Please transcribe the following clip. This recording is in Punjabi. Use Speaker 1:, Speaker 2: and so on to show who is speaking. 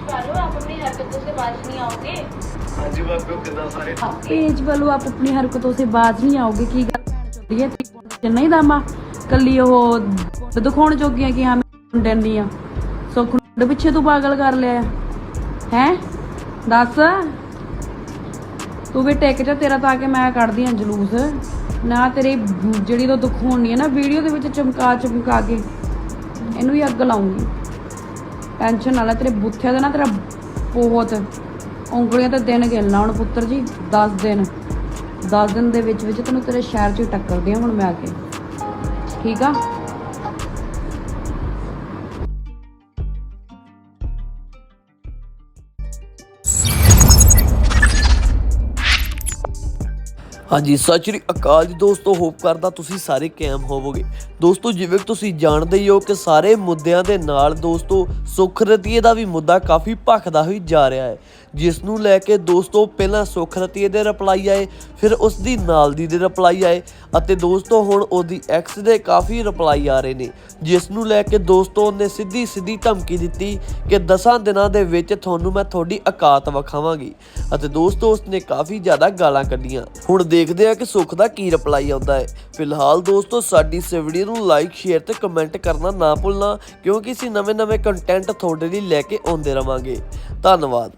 Speaker 1: ਕਰ ਲਓ आप अपनी हरकतों से बाज नहीं आओगे
Speaker 2: ਹਾਂਜੀ ਬਾਬੇ ਉਹ ਕਿਦਾਂ ਸਾਰੇ
Speaker 3: ਪੇਜ ਵੱਲੋਂ ਆਪ ਆਪਣੀ ਹਰਕਤੋਂ ਸੇ ਬਾਜ ਨਹੀਂ ਆਓਗੇ ਕੀ ਗੱਲ ਕਹਿਣ ਚਾਹੁੰਦੀ ਹੈ ਤੀ ਪੁੰਡ ਨਹੀਂ ਦਾਮਾ ਕੱਲੀ ਉਹ ਪੁੰਡ ਦਿਖਾਉਣ ਜੋਗੀਆਂ ਕਿ ਹਾਂ ਮੈਂ ਡੰਨੀ ਆ ਸੋ ਖੁੰਡ ਪਿੱਛੇ ਤੂੰ ਪਾਗਲ ਕਰ ਲਿਆ ਹੈ ਦੱਸ ਤੂੰ ਵੀ ਟਿਕ ਜਾ ਤੇਰਾ ਤਾਂ ਕਿ ਮੈਂ ਕੱਢਦੀ ਆਂ ਜਲੂਸ ਨਾ ਤੇਰੀ ਜਿਹੜੀ ਤੋਂ ਦਿਖਾਉਣੀ ਹੈ ਨਾ ਵੀਡੀਓ ਦੇ ਵਿੱਚ ਚਮਕਾ ਚਮਕਾ ਕੇ ਇਹਨੂੰ ਹੀ ਅੱਗ ਲਾਉਂਗੀ ਟੈਨਸ਼ਨ ਨਾ ਲੈ, ਤੇਰੇ ਬੁੱਥਿਆ ਦਾ ਨਾ ਤੇਰਾ ਬਹੁਤ ਉਂਗਲੀਆਂ ਤੇ ਦਿਨ ਗਿਣਨਾ ਹੁਣ ਪੁੱਤਰ ਜੀ 10 ਦਿਨ। 10 ਦਿਨ ਦੇ ਵਿੱਚ ਵਿੱਚ ਤੈਨੂੰ ਤੇਰੇ ਸ਼ਹਿਰ 'ਚ ਹੀ ਟੱਕਰਦੀ ਆ ਹੁਣ ਮੈਂ ਆ ਕੇ। ਠੀਕ ਆ?
Speaker 4: ਹਾਂਜੀ, ਸਤਿ ਸ਼੍ਰੀ ਅਕਾਲ ਜੀ ਦੋਸਤੋ, ਹੋਪ ਕਰਦਾ ਤੁਸੀਂ ਸਾਰੇ ਕਾਇਮ ਹੋਵੋਗੇ। ਦੋਸਤੋ, ਜਿਵੇਂ ਕਿ ਤੁਸੀਂ ਜਾਣਦੇ ਹੀ ਹੋ ਕਿ ਸਾਰੇ ਮੁੱਦਿਆਂ ਦੇ ਨਾਲ ਦੋਸਤੋ, ਸੁੱਖ ਰਤੀਏ ਦਾ ਵੀ ਮੁੱਦਾ ਕਾਫੀ ਭਖਦਾ ਹੋਈ ਜਾ ਰਿਹਾ ਹੈ। ਜਿਸ ਨੂੰ ਲੈ ਕੇ ਦੋਸਤੋ, ਪਹਿਲਾਂ ਸੁੱਖ ਰਤੀਏ ਦੇ ਰਿਪਲਾਈ ਆਏ, ਫਿਰ ਉਸ ਦੀ ਨਾਲ ਦੀ ਦੇ ਰਿਪਲਾਈ ਆਏ ਅਤੇ ਦੋਸਤੋ, ਹੁਣ ਉਹਦੀ ਐਕਸ ਦੇ ਕਾਫੀ ਰਿਪਲਾਈ ਆ ਰਹੇ ਨੇ। ਜਿਸ ਨੂੰ ਲੈ ਕੇ ਦੋਸਤੋ ਨੇ ਸਿੱਧੀ ਸਿੱਧੀ ਧਮਕੀ ਦਿੱਤੀ ਕਿ 10 ਦਿਨਾਂ ਦੇ ਵਿੱਚ ਤੁਹਾਨੂੰ ਮੈਂ ਤੁਹਾਡੀ ਔਕਾਤ ਵਿਖਾਵਾਂਗੀ ਅਤੇ ਦੋਸਤੋ, ਉਸਨੇ ਕਾਫੀ ਜ਼ਿਆਦਾ ਗਾਲਾਂ ਕੱਢੀਆਂ। ਹੁਣ ਦੇ ਦੇਖਦੇ ਹਾਂ ਕਿ ਸੁੱਖ ਦਾ ਕੀ ਰਿਪਲਾਈ ਆਉਂਦਾ ਹੈ। ਫਿਲਹਾਲ ਦੋਸਤੋ, ਸਾਡੀ ਇਸ ਵੀਡੀਓ ਨੂੰ ਲਾਈਕ ਸ਼ੇਅਰ ਤੇ ਕਮੈਂਟ ਕਰਨਾ ਨਾ ਭੁੱਲਣਾ, ਕਿਉਂਕਿ ਅਸੀਂ ਨਵੇਂ-ਨਵੇਂ ਕੰਟੈਂਟ ਤੁਹਾਡੇ ਲਈ ਲੈ ਕੇ ਆਉਂਦੇ ਰਵਾਂਗੇ। ਧੰਨਵਾਦ।